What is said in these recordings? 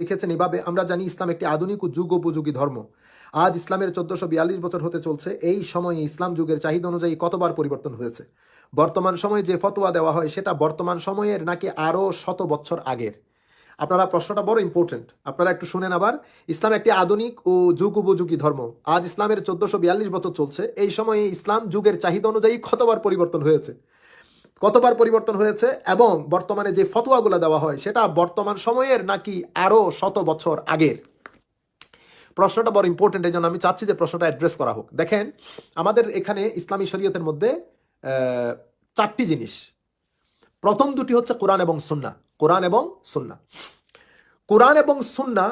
লিখেছেন, এভাবে আমরা জানি ইসলাম একটি আধুনিক ও যুগ উপযোগী ধর্ম। আজ ইসলামের চোদ্দশো বিয়াল্লিশ বছর হতে চলছে। এই সময়ে ইসলাম যুগের চাহিদা অনুযায়ী কতবার পরিবর্তন হয়েছে? বর্তমান সময়ে যে ফতোয়া দেওয়া হয়, সেটা বর্তমান সময়ের নাকি আরও শত বছর আগের? আপনারা প্রশ্নটা বড় ইম্পর্টেন্ট আপনারা একটু শুনেন আবার। ইসলাম একটি আধুনিক ও যুগ উপযোগী ধর্ম। আজ ইসলামের চোদ্দশো বিয়াল্লিশ বছর চলছে। এই সময়ে ইসলাম যুগের চাহিদা অনুযায়ী কতবার পরিবর্তন হয়েছে? কতবার পরিবর্তন হয়েছে এবং বর্তমানে যে ফতোয়াগুলো দেওয়া হয়, সেটা বর্তমান সময়ের নাকি আরও শত বছর আগের? প্রশ্নটা বড় ইম্পর্টেন্ট এই জন্য আমি চাচ্ছি যে প্রশ্নটা অ্যাড্রেস করা হোক। দেখেন, আমাদের এখানে ইসলামী শরীয়তের মধ্যে চারটি জিনিস। প্রথম দুটি হচ্ছে কোরআন এবং সুন্না কোরআন এবং সুন্না কোরআন এবং সুন্না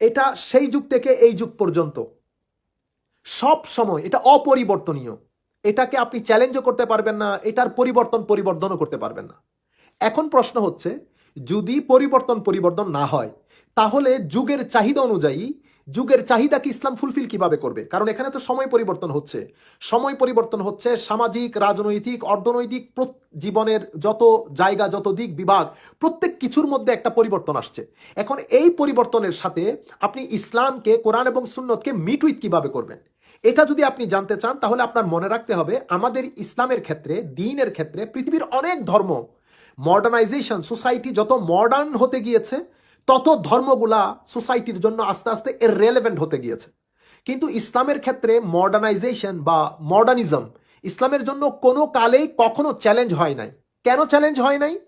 এটা সেই যুগ থেকে এই যুগ পর্যন্ত। সব সময় এটা অপরিবর্তনীয়। এটাকে আপনি চ্যালেঞ্জও করতে পারবেন না, এটার পরিবর্তন পরিবর্তনও করতে পারবেন না। এখন প্রশ্ন হচ্ছে, যদি পরিবর্তন পরিবর্তন না হয়, তাহলে যুগের চাহিদা অনুযায়ী, যুগের চাহিদা কি ইসলাম ফুলফিল কীভাবে করবে? কারণ এখানে তো সময় পরিবর্তন হচ্ছে। সময় পরিবর্তন হচ্ছে সামাজিক, রাজনৈতিক, অর্থনৈতিক জীবনের যত জায়গা, যত দিক, বিভাগ, প্রত্যেক কিছুর মধ্যে একটা পরিবর্তন আসছে। এখন এই পরিবর্তনের সাথে আপনি ইসলামকে, কোরআন এবং সুন্নতকে মিট উইথ কীভাবে করবেন? এটা যদি আপনি জানতে চান, তাহলে আপনার মনে রাখতে হবে, আমাদের ইসলামের ক্ষেত্রে, দিনের ক্ষেত্রে, পৃথিবীর অনেক ধর্ম মডার্নাইজেশন সোসাইটি যত মডার্ন হতে গিয়েছে, তত ধর্মগুলা সোসাইটির জন্য আস্তে আস্তে এর রেলেভেন্ট হতে গিয়েছে। কিন্তু ইসলামের ক্ষেত্রে মডার্নাইজেশন বা মডার্নিজম ইসলামের জন্য কোনো কালেই কখনো চ্যালেঞ্জ হয় নাই। কেন চ্যালেঞ্জ হয় নাই?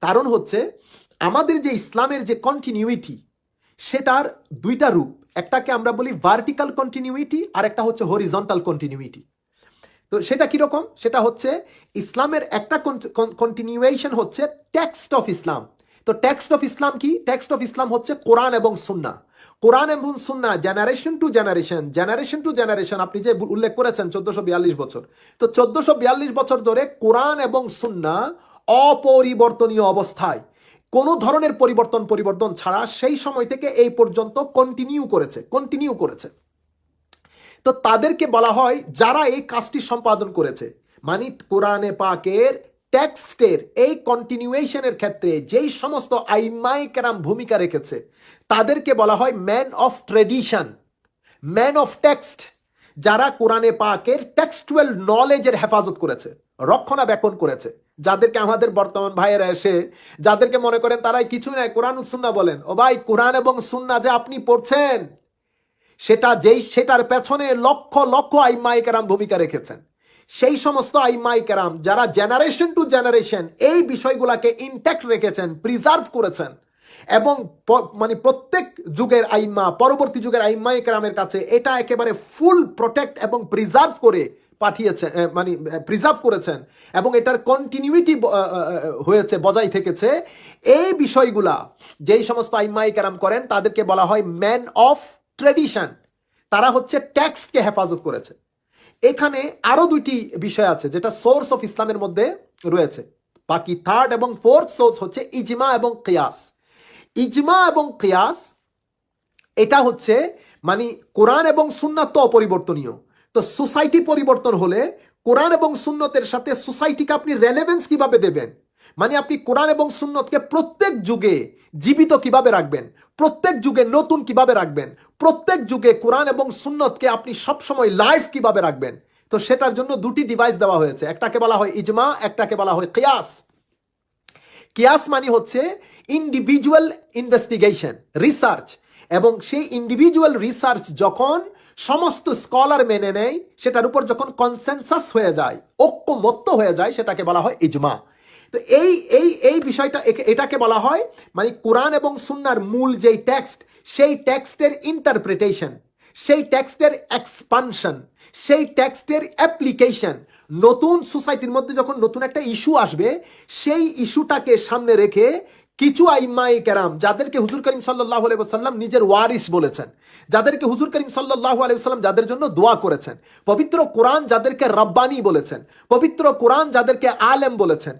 কারণ হচ্ছে, আমাদের যে ইসলামের যে কন্টিনিউইটি সেটার দুইটা রূপ, একটাকে আমরা বলি ভার্টিক্যাল কন্টিনিউইটি আর একটা হচ্ছে হরিজন্টাল কন্টিনিউইটি তো সেটা কীরকম সেটা হচ্ছে ইসলামের একটা কন্টিনিউয়েশন হচ্ছে টেক্সট অফ ইসলাম তো টেক্সট অফ ইসলাম কি? টেক্সট অফ ইসলাম হচ্ছে কোরআন এবং সুন্না কোরআন এবং সুন্না generation to generation generation to generation আপনি যে উল্লেখ করেছেন চোদ্দশো বিয়াল্লিশ বছর। তো চোদ্দশো বিয়াল্লিশ বছর ধরে কোরআন এবং সুন্না অপরিবর্তনীয় অবস্থায়। কোনো ধরনের পরিবর্তন পরিবর্তন ছাড়া সেই সময় থেকে এই পর্যন্ত কন্টিনিউ করেছে কন্টিনিউ করেছে। তো তাদেরকে বলা হয়, যারা এই কাজটি সম্পাদন করেছে মানে কোরআনে পাকের টেক্সটের এই কন্টিনিউয়েশনের ক্ষেত্রে যেই সমস্ত আইমাই কেরাম ভূমিকা রেখেছে, তাদেরকে বলা হয় man of tradition man of text যারা কোরআনে পাকের টেক্সটুয়াল নলেজের হেফাজত করেছে। রক্ষণাবেক্ষণ করেছে। যাদেরকে আমাদের বর্তমান ভাইয়েরা এসে, যাদেরকে মনে করেন তারাই কিছু নাই, কোরআন সুন্না বলেন, ও ভাই, কোরআন এবং সুন্না যে আপনি পড়ছেন, সেটা যেই, সেটার পেছনে লক্ষ লক্ষ আইমাই কেরাম ভূমিকা রেখেছেন। সেই সমস্ত আইমাই কেরাম যারা জেনারেশন টু জেনারেশন এই বিষয়গুলোকে ইনট্যাক্ট রেখেছেন প্রিজার্ভ করেছেন এবং মানে প্রত্যেক যুগের আইমা, পরবর্তী যুগের আইম্মাই কেরামের কাছে এটা একেবারে ফুল প্রোটেক্ট এবং প্রিজার্ভ করে পাঠিয়েছেন মানে প্রিজার্ভ করেছেন এবং এটার কন্টিনিউইটি হয়েছে, বজায় থেকেছে। এই বিষয়গুলা যেই সমস্ত আইম্মাই কেরাম করেন, তাদেরকে বলা হয় ম্যান অফ ট্রেডিশন তারা হচ্ছে ট্যাক্সকে হেফাজত করেছে। এখানে আরও দুইটি বিষয় আছে যেটা সোর্স অফ ইসলামের মধ্যে রয়েছে। বাকি থার্ড এবং ফোর্থ সোর্স হচ্ছে ইজমা এবং কিয়াস। ইজমা এবং কিয়াস, এটা হচ্ছে মানে কোরআন এবং সুন্নাত অপরিবর্তনীয়। তো সোসাইটি পরিবর্তন হলে কোরআন এবং সুন্নতের সাথে সোসাইটিকে আপনি রেলেভেন্স কীভাবে দেবেন? মানে আপনি কোরআন এবং সুন্নতকে প্রত্যেক যুগে জীবিত কীভাবে রাখবেন? প্রত্যেক যুগে নতুন কীভাবে রাখবেন? প্রত্যেক যুগে কোরআন এবং সুন্নতকে আপনি সবসময় লাইফ কীভাবে রাখবেন? তো সেটার জন্য দুটি ডিভাইস দেওয়া হয়েছে। একটাকে বলা হয় ইজমা, একটাকে বলা হয় কিয়াস। কিয়াস মানে হচ্ছে ইন্ডিভিজুয়াল ইনভেস্টিগেশন রিসার্চ এবং সেই ইন্ডিভিজুয়াল রিসার্চ যখন সমস্ত স্কলার মেনে নেয়, সেটার উপর যখন কনসেনসাস হয়ে যায়, ঐক্যমত্য হয়ে যায়, সেটাকে বলা হয় ইজমা। তো এই এই এই বিষয়টা এটাকে বলা হয় মানে কোরআন এবং সুন্নার মূল যেই টেক্সট সেই টেক্সটের ইন্টারপ্রিটেশন সেই টেক্সটের এক্সপানশন সেই টেক্সটের অ্যাপ্লিকেশন নতুন সোসাইটির মধ্যে যখন নতুন একটা ইস্যু আসবে, সেই ইস্যুটাকে সামনে রেখে কিছু আইমাই কেরাম যাদেরকে হুজুর করিম সাল্লাহ সাল্লাম নিজের ওয়ারিস বলেছেন, যাদেরকে হুজুর করিম সাল্লাহ আলাইসাল্লাম যাদের জন্য দোয়া করেছেন, পবিত্র কোরআন যাদেরকে রব্বানি বলেছেন, পবিত্র কোরআন যাদেরকে আলেম বলেছেন,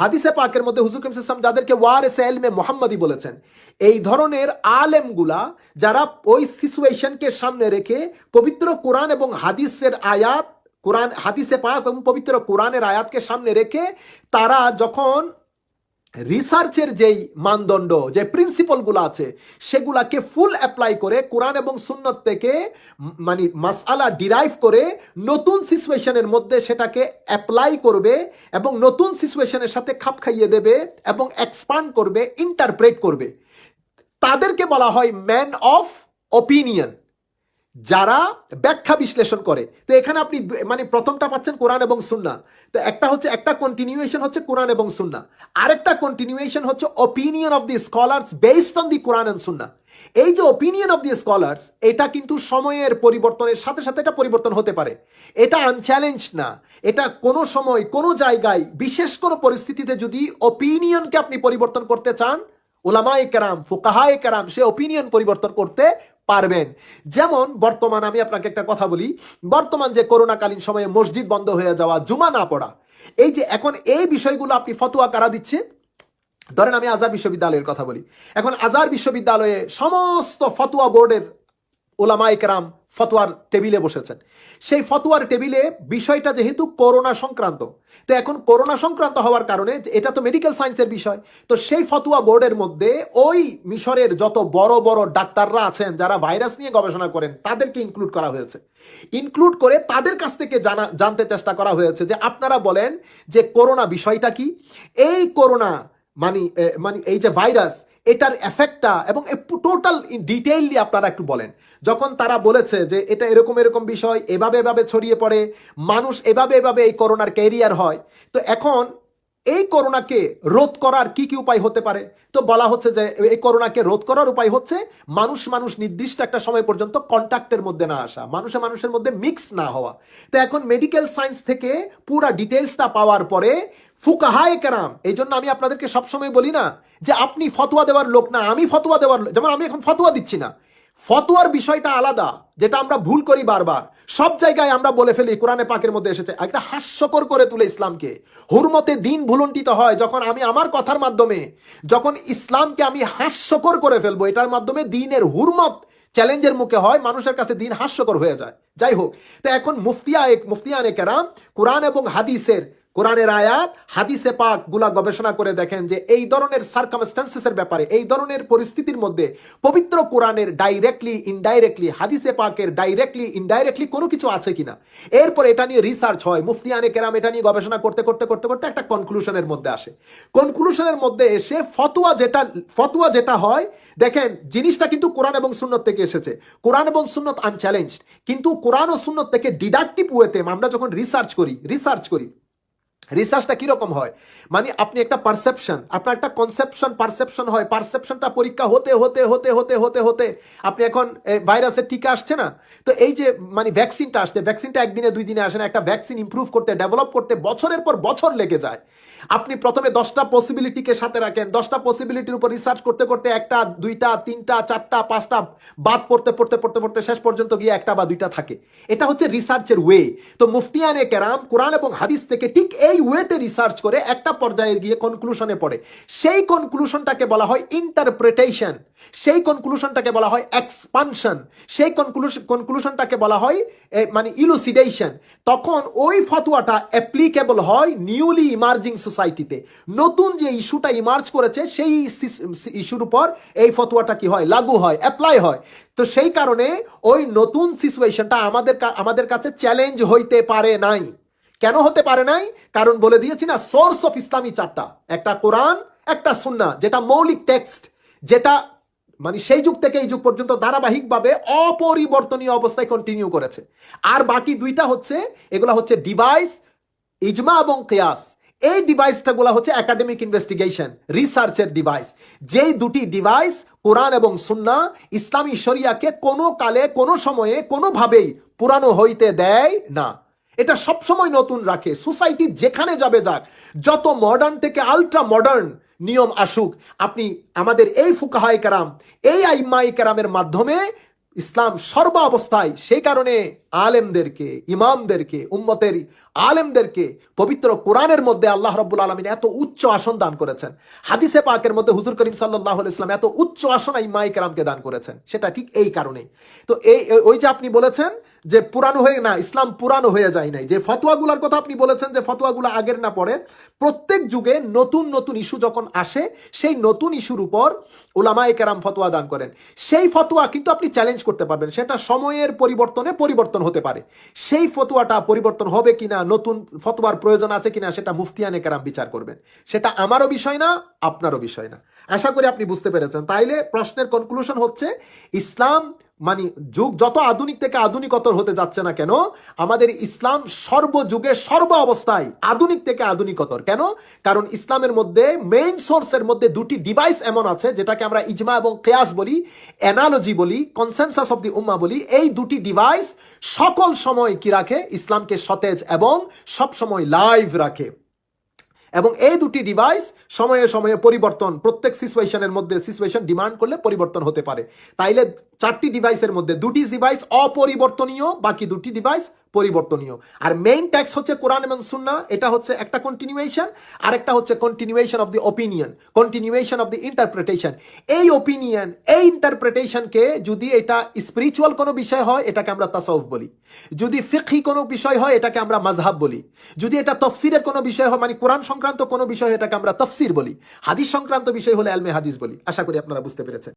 হাদিসে পাকের মধ্যে হুজুর করিম সাল্লাম যাদেরকে ওয়ারেস এলমে মোহাম্মদী বলেছেন, এই ধরনের আলেমগুলা যারা ওই সিচুয়েশনকে সামনে রেখে পবিত্র কোরআন এবং হাদিসের আয়াত, কোরআন, হাদিসে পাক এবং পবিত্র কোরআনের আয়াতকে সামনে রেখে তারা যখন রিসার্চের যেই মানদণ্ড, যে প্রিন্সিপালগুলো আছে, সেগুলাকে ফুল অ্যাপ্লাই করে কোরআন এবং সুন্নত থেকে মানে মাসআলা ডিরাইভ করে নতুন সিচুয়েশনের মধ্যে সেটাকে অ্যাপ্লাই করবে এবং নতুন সিচুয়েশনের সাথে খাপ খাইয়ে দেবে এবং এক্সপান্ড করবে ইন্টারপ্রেট করবে। তাদেরকে বলা হয় ম্যান অফ অপিনিয়ন যারা ব্যাখ্যা বিশ্লেষণ করে। তো এখানে আপনি মানে প্রথমটা পাচ্ছেন কোরআন এবং সুন্না তো একটা হচ্ছে, একটা কন্টিনিউয়েশন হচ্ছে কোরআন এবং সুন্না আরেকটা কন্টিনিউয়েশন হচ্ছে opinion of the scholars based on the Quran and সুন্না এই যে অপিনিয়ন অফ দি স্কলার্স এটা কিন্তু সময়ের পরিবর্তনের সাথে সাথে এটা পরিবর্তন হতে পারে। এটা আনচ্যালেঞ্জ না। এটা কোনো সময়, কোনো জায়গায়, বিশেষ কোনো পরিস্থিতিতে যদি অপিনিয়নকে আপনি পরিবর্তন করতে চান, ওলামায়ে কেরাম, ফুকাহায়ে কেরাম সে অপিনিয়ন পরিবর্তন করতে পারবেন। যেমন, বর্তমান আমি আপনাকে একটা কথা বলি, বর্তমান যে করোনাকালীন সময়ে মসজিদ বন্ধ হয়ে যাওয়া, জুমা না পড়া, এই যে এখন এই বিষয়গুলো আপনি ফতোয়া কারা দিচ্ছে? ধরেন আমি আজার বিশ্ববিদ্যালয়ের কথা বলি। এখন আজার বিশ্ববিদ্যালয়ে সমস্ত ফতুয়া বোর্ডের ওলামায়ে কেরাম ফতোয়ার টেবিলে বসেছেন। সেই ফতোয়ার টেবিলে বিষয়টা যেহেতু করোনা সংক্রান্ত, তো এখন করোনা সংক্রান্ত হওয়ার কারণে এটা তো মেডিকেল সায়েন্সের বিষয়, তো সেই ফতোয়া বোর্ডের মধ্যে ওই মিশরের যত বড় বড় ডাক্তাররা আছেন, যারা ভাইরাস নিয়ে গবেষণা করেন, তাদেরকে ইনক্লুড করা হয়েছে। ইনক্লুড করে তাদের কাছ থেকে জানা, জানতে চেষ্টা করা হয়েছে যে আপনারা বলেন যে করোনা বিষয়টা কি? এই করোনা মানে মানে এই যে ভাইরাস এটার এফেক্টটা এবং টোটাল ডিটেইললি আপনারা একটু বলেন। যখন তারা বলেছে যে এটা এরকম এরকম বিষয়, এভাবে এভাবে ছড়িয়ে পড়ে, মানুষ এভাবে এভাবে এই করোনার ক্যারিয়ার হয়, তো এখন এই করোনাকে রোধ করার কি কি উপায় হতে পারে? তো বলা হচ্ছে যে এই করোনাকে রোধ করার উপায় হচ্ছে মানুষ মানুষ নির্দিষ্ট একটা সময় পর্যন্ত কন্ট্যাক্টের মধ্যে না আসা, মানুষে মানুষের মধ্যে মিক্স না হওয়া। তো এখন মেডিকেল সায়েন্স থেকে পুরা ডিটেলসটা পাওয়ার পরে, ফুকাহায় কেরাম, এই জন্য আমি আপনাদেরকে সবসময় বলি না যে আপনি ফতোয়া দেওয়ার লোক না, আমি ফতোয়া দেওয়ার। যেমন আমি এখন ফতোয়া দিচ্ছি না। ফতোয়ার বিষয়টা আলাদা, যেটা আমরা ভুল করি বারবার। সব জায়গায় আমরা বলে ফেলি, কোরআনে পাকের মধ্যে এসেছে, একটা হাস্যকর করে তুলে ইসলামকে। হুরমতে দিন ভুলন্টিত হয়, যখন আমি আমার কথার মাধ্যমে, যখন ইসলামকে আমি হাস্যকর করে ফেলব, এটার মাধ্যমে দিনের হুরমত চ্যালেঞ্জের মুখে হয়, মানুষের কাছে দিন হাস্যকর হয়ে যায়। যাই হোক, তো এখন মুফতিয়া এক মুফতিয়ানে কেরাম, কোরআন এবং হাদিসের কোরআনের আয়াত, হাদিসে পাকগুলা গবেষণা করে দেখেন যে এই ধরনের সার্কামস্টান্সেসের ব্যাপারে, এই ধরনের পরিস্থিতির মধ্যে পবিত্র কোরআনের ডাইরেক্টলি ইনডাইরেক্টলি হাদিসে পাকের ডাইরেক্টলি ইনডাইরেক্টলি কোনো কিছু আছে কিনা? এরপর এটা নিয়ে রিসার্চ হয় মুফতিয়ানে কেরাম এটা নিয়ে গবেষণা করতে করতে করতে করতে একটা কনক্লুশনের মধ্যে আসে। কনক্লুশনের মধ্যে এসে ফতোয়া যেটা ফতোয়া যেটা হয়, দেখেন জিনিসটা কিন্তু কোরআন এবং সুন্নত থেকে এসেছে। কোরআন এবং সুন্নত আনচ্যালেঞ্জড কিন্তু কোরআন ও সুন্নত থেকে ডিডাক্টিভ ওয়েতে আমরা যখন রিসার্চ করি রিসার্চ করি রিসার্চটা কীরকম হয়? মানে আপনি একটা পারসেপশন আপনার একটা কনসেপশন পারসেপশন হয়। পারসেপশনটা পরীক্ষা হতে হতে হতে হতে হতে হতে আপনি এখন ভাইরাসের টিকা আসছে না? তো এই যে মানে ভ্যাকসিনটা আসছে ভ্যাকসিনটা একদিনে, দুই দিনে আসে না। একটা ভ্যাকসিন ইমপ্রুভ করতে ডেভেলপ করতে বছরের পর বছর লেগে যায়। আপনি প্রথমে দশটা পসিবিলিটিকে সাথে রাখেন। দশটা পসিবিলিটির উপর রিসার্চ করতে করতে একটা, দুইটা, তিনটা, চারটা, পাঁচটা বাদ পড়তে পড়তে পড়তে পড়তে শেষ পর্যন্ত গিয়ে একটা বা দুইটা থাকে। এটা হচ্ছে রিসার্চের ওয়ে তো মুফতিয়ানে কেরাম, কোরআন এবং হাদিস থেকে ঠিক এই ওয়েতে রিসার্চ করে একটা পর্যায়ে গিয়ে কনক্লুশনে পড়ে। সেই কনক্লুশনটাকে বলা হয় ইন্টারপ্রিটেশন সেই কনক্লুশনটাকে বলা হয় এক্সপানশন সেই কনক্লুশন কনক্লুশনটাকে বলা হয় মানে ইলুসিডেশন তখন ওই ফতোয়াটা অ্যাপ্লিকেবল হয় নিউলি ইমার্জিং সোসাইটিতে নতুন যে ইস্যুটা ইমার্জ করেছে, সেই ইস্যুর উপর এই ফতোয়াটা কি হয়? লাগু হয় অ্যাপ্লাই হয়। তো সেই কারণে ওই নতুন সিচুয়েশনটা আমাদের আমাদের কাছে চ্যালেঞ্জ হইতে পারে নাই। কেন হতে পারে নাই? কারণ বলে দিয়েছি না সোর্স অফ ইসলামী চারটা একটা কোরআন, একটা সুন্না যেটা মৌলিক টেক্সট যেটা মানে সেই যুগ থেকে এই যুগ পর্যন্ত ধারাবাহিকভাবে অপরিবর্তনীয় অবস্থায় কন্টিনিউ করেছে। আর বাকি দুইটা হচ্ছে, এগুলা হচ্ছে ডিভাইস ইজমা এবং কেয়াস। এই ডিভাইসটা গুলা হচ্ছে একাডেমিক ইনভেস্টিগেশন রিসার্চের ডিভাইস যেই দুটি ডিভাইস কোরআন এবং সুন্না ইসলামী শরিয়াকে কোনো কালে, কোনো সময়ে, কোনোভাবেই পুরানো হইতে দেয় না। এটা সবসময় নতুন রাখে। সোসাইটি যেখানে যাবে যাক, যত মডার্ন থেকে আলট্রা মডার্ন নিয়ম আসুক, আপনি আমাদের এই ফুকাহায় কারাম, এই আইমাই কারামের মাধ্যমে ইসলাম সর্ব অবস্থায় সেই কারণে আলেমদেরকে, ইমামদেরকে, উম্মতের আলেমদেরকে পবিত্র কোরআনের মধ্যে আল্লাহ রব্বুল আলমিন এত উচ্চ আসন দান করেছেন। হাদিসে পাকের মধ্যে হুজুর করিম সাল্লাহ ইসলাম এত উচ্চ আসন ইমাই কেরামকে দান করেছেন। সেটা ঠিক এই কারণেই। তো এই, ওই যে আপনি বলেছেন যে পুরানো হয়ে, না, ইসলাম পুরানো হয়ে যায় নাই। যে ফতোয়াগুলার কথা আপনি বলেছেন যে ফতোয়াগুলো আগের না পড়ে প্রত্যেক যুগে নতুন নতুন ইস্যু যখন আসে, সেই নতুন ইস্যুর উপর ওলামায়ে কেরাম ফতোয়া দান করেন। সেই ফতোয়া কিন্তু আপনি চ্যালেঞ্জ করতে পারবেন। সেটা সময়ের পরিবর্তনে পরিবর্তন হতে পারে। সেই ফতোয়াটা পরিবর্তন হবে কিনা, নতুন ফতোয়ার প্রয়োজন আছে কিনা, সেটা মুফতিয়ানে কেরাম বিচার করবেন। সেটা আমারও বিষয় না, আপনারও বিষয় না। আশা করি আপনি বুঝতে পেরেছেন। তাইলে প্রশ্নের কনক্লুশন হচ্ছে, ইসলাম মানে যুগ যত আধুনিক থেকে আধুনিকতর হতে যাচ্ছে না কেন, আমাদের ইসলাম সর্বযুগে সর্ব অবস্থায় আধুনিক থেকে আধুনিকতর। কেন? কারণ ইসলামের মধ্যে মেইন সোর্সের মধ্যে দুটি ডিভাইস এমন আছে, যেটাকে আমরা ইজমা এবং কেয়াস বলি অ্যানালজি বলি কনসেনসাস অফ দি উম্মা বলি। এই দুটি ডিভাইস সকল সময় কি রাখে? ইসলামকে সতেজ এবং সব সময় লাইভ রাখে। এবং এই দুটি ডিভাইস সময়ে সময়ে পরিবর্তন, প্রত্যেক সিচুয়েশনের মধ্যে সিচুয়েশন ডিমান্ড করলে পরিবর্তন হতে পারে। তাইলে চারটি ডিভাইসের মধ্যে দুটি ডিভাইস অপরিবর্তনীয়, বাকি দুটি ডিভাইস পরিবর্তনীয়। আর মেইন ট্যাক্স হচ্ছে কোরআন এবং সুন্না এটা হচ্ছে একটা কন্টিনিউয়েশন আর একটা হচ্ছে continuation of the opinion continuation of the interpretation এই ওপিনিয়ন এই ইন্টারপ্রিটেশনকে যদি এটা স্পিরিচুয়াল কোনো বিষয় হয়, এটাকে আমরা তাসাউফ বলি। যদি ফিকহি কোনো বিষয় হয়, এটাকে আমরা মাযহাব বলি। যদি এটা তফসিরের কোনো বিষয় হয় মানে কোরআন সংক্রান্ত কোনো বিষয় এটাকে আমরা তফসির বলি। হাদিস সংক্রান্ত বিষয় হলে আলমে হাদিস বলি। আশা করি আপনারা বুঝতে পেরেছেন।